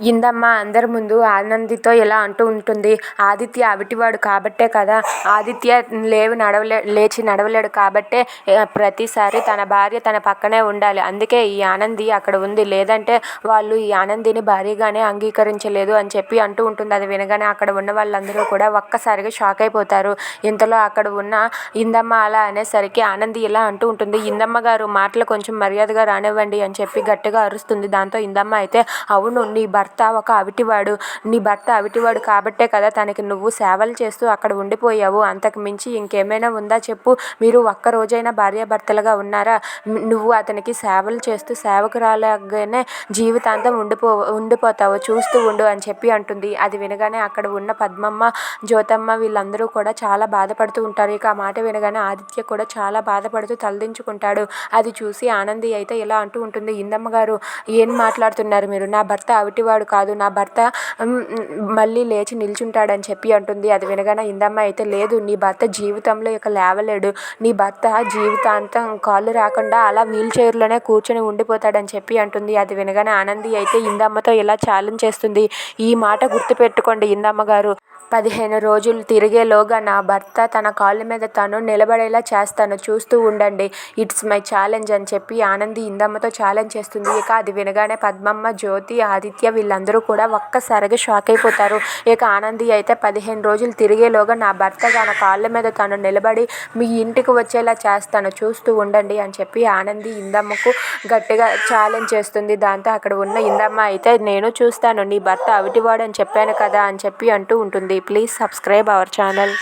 ఇందమ్మ అందరి ముందు ఆనందితో ఇలా అంటూ ఉంటుంది. ఆదిత్య అవిటివాడు కాబట్టే కదా. ఆదిత్య లేవి నడవలే లేచి నడవలేడు కాబట్టే ప్రతిసారి తన భార్య తన పక్కనే ఉండాలి. అందుకే ఈ ఆనంది అక్కడ ఉంది. లేదంటే వాళ్ళు ఈ ఆనందిని భారీగానే అంగీకరించలేదు అని చెప్పి అంటూ ఉంటుంది. అది వినగానే అక్కడ ఉన్న వాళ్ళందరూ కూడా ఒక్కసారిగా షాక్ అయిపోతారు. ఇంతలో అక్కడ ఉన్న ఇందమ్మ అలా అనేసరికి ఆనంది ఇలా అంటూ ఉంటుంది. ఇందమ్మ గారు మాటలు కొంచెం మర్యాదగా రానివ్వండి అని చెప్పి గట్టిగా అరుస్తుంది. దాంతో ఇందమ్మ అయితే అవును నీ భర్త ఒక అవిటివాడు. నీ భర్త అవిటివాడు కాబట్టే కదా తనకి నువ్వు సేవలు చేస్తూ అక్కడ ఉండిపోయావు. అంతకు మించి ఇంకేమైనా ఉందా చెప్పు. మీరు ఒక్క రోజైనా భార్యాభర్తలుగా ఉన్నారా? నువ్వు అతనికి సేవలు చేస్తూ సేవకురాలాగానే జీవితాంతం ఉండిపో ఉండిపోతావు. చూస్తూ ఉండు అని చెప్పి అంటుంది. అది వినగానే అక్కడ ఉన్న పద్మమ్మ జ్యోతమ్మ వీళ్ళందరూ కూడా చాలా బాధపడుతూ ఉంటారు. ఇక ఆ మాట వినగానే ఆదిత్య కూడా చాలా బాధపడుతూ తలదించుకుంటాడు. అది చూసి ఆనంది అయితే ఇలా అంటూ ఉంటుంది. ఇందమ్మ గారు ఏం మాట్లాడుతున్నారు మీరు? నా భర్త అవిటివాడు కాదు నా భర్త మళ్ళీ లేచి నిల్చుంటాడని చెప్పి అంటుంది. అది వినగానే ఇందమ్మ అయితే లేదు నీ భర్త జీవితంలో ఇక లేవలేడు. నీ భర్త జీవితాంతం కాళ్ళు రాకుండా అలా వీల్ చైర్లోనే కూర్చొని ఉండిపోతాడని చెప్పి అంటుంది. అది వినగానే ఆనంది అయితే ఇందమ్మతో ఇలా ఛాలెంజ్ చేస్తుంది? ఈ మాట గుర్తుపెట్టుకోండి ఇందమ్మ గారు. పదిహేను రోజులు తిరిగేలోగా నా భర్త తన కాళ్ళ మీద తను నిలబడేలా చేస్తాను. చూస్తూ ఉండండి. ఇట్స్ మై ఛాలెంజ్ అని చెప్పి ఆనంది ఇందమ్మతో ఛాలెంజ్ చేస్తుంది. ఇక అది వినగానే పద్మమ్మ జ్యోతి ఆదిత్య వీళ్ళందరూ కూడా ఒక్కసారిగా షాక్ అయిపోతారు. ఇక ఆనంది అయితే పదిహేను రోజులు తిరిగేలోగా నా భర్త తన కాళ్ళ మీద తను నిలబడి మీ ఇంటికి వచ్చేలా చేస్తాను చూస్తూ ఉండండి అని చెప్పి ఆనంది ఇందమ్మకు గట్టిగా ఛాలెంజ్ చేస్తుంది. దాంతో అక్కడ ఉన్న ఇందమ్మ అయితే నేను చూస్తాను నీ భర్త అవిటివాడు అని చెప్పాను కదా అని చెప్పి అంటూ ఉంటుంది. Please subscribe our channel